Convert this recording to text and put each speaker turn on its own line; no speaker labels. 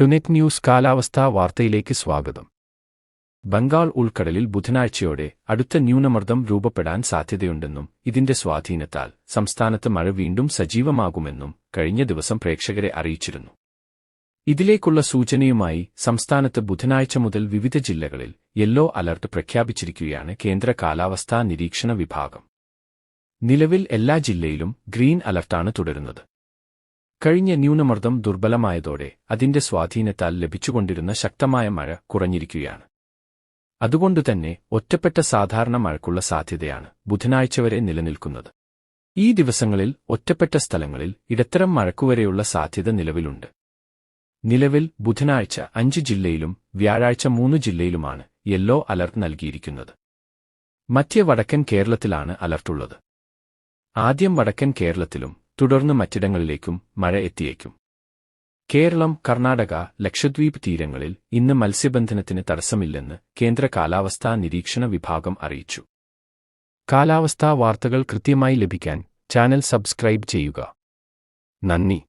ടുനെറ്റ് news കാലാവസ്ഥാ വാർത്തയിലേക്ക് സ്വാഗതം. ബംഗാൾ ഉൾക്കടലിൽ ബുധനാഴ്ചയോടെ അടുത്ത ന്യൂനമർദ്ദം രൂപപ്പെടാൻ സാധ്യതയുണ്ടെന്നും ഇതിന്റെ സ്വാധീനത്താൽ സംസ്ഥാനത്ത് മഴ വീണ്ടും സജീവമാകുമെന്നും കഴിഞ്ഞ ദിവസം പ്രേക്ഷകരെ അറിയിച്ചിരുന്നു. ഇതിലേക്കുള്ള സൂചനയുമായി സംസ്ഥാനത്ത് ബുധനാഴ്ച മുതൽ വിവിധ ജില്ലകളിൽ യെല്ലോ അലർട്ട് പ്രഖ്യാപിച്ചിരിക്കുകയാണ് കേന്ദ്ര കാലാവസ്ഥാ നിരീക്ഷണ വിഭാഗം. നിലവിൽ എല്ലാ ജില്ലയിലും ഗ്രീൻ അലർട്ടാണ് തുടരുന്നത്. കഴിഞ്ഞ ന്യൂനമർദ്ദം ദുർബലമായതോടെ അതിന്റെ സ്വാധീനത്താൽ ലഭിച്ചുകൊണ്ടിരുന്ന ശക്തമായ മഴ കുറഞ്ഞിരിക്കുകയാണ്. അതുകൊണ്ടുതന്നെ ഒറ്റപ്പെട്ട സാധാരണ മഴയ്ക്കുള്ള സാധ്യതയാണ് ബുധനാഴ്ച വരെ നിലനിൽക്കുന്നത്. ഈ ദിവസങ്ങളിൽ ഒറ്റപ്പെട്ട സ്ഥലങ്ങളിൽ ഇടത്തരം മഴക്കുവരെയുള്ള സാധ്യത നിലവിലുണ്ട്. നിലവിൽ ബുധനാഴ്ച അഞ്ച് ജില്ലയിലും വ്യാഴാഴ്ച മൂന്ന് ജില്ലയിലുമാണ് യെല്ലോ അലർട്ട് നൽകിയിരിക്കുന്നത്. മധ്യ വടക്കൻ കേരളത്തിലാണ് അലർട്ടുള്ളത്. ആദ്യം വടക്കൻ കേരളത്തിലും തുടർന്ന് മറ്റിടങ്ങളിലേക്കും മഴ എത്തിയേക്കും. കേരളം കർണാടക ലക്ഷദ്വീപ് തീരങ്ങളിൽ ഇന്ന് മത്സ്യബന്ധനത്തിന് തടസ്സമില്ലെന്ന് കേന്ദ്ര കാലാവസ്ഥാ നിരീക്ഷണ വിഭാഗം അറിയിച്ചു. കാലാവസ്ഥാ വാർത്തകൾ കൃത്യമായി ലഭിക്കാൻ ചാനൽ സബ്സ്ക്രൈബ് ചെയ്യുക. നന്ദി.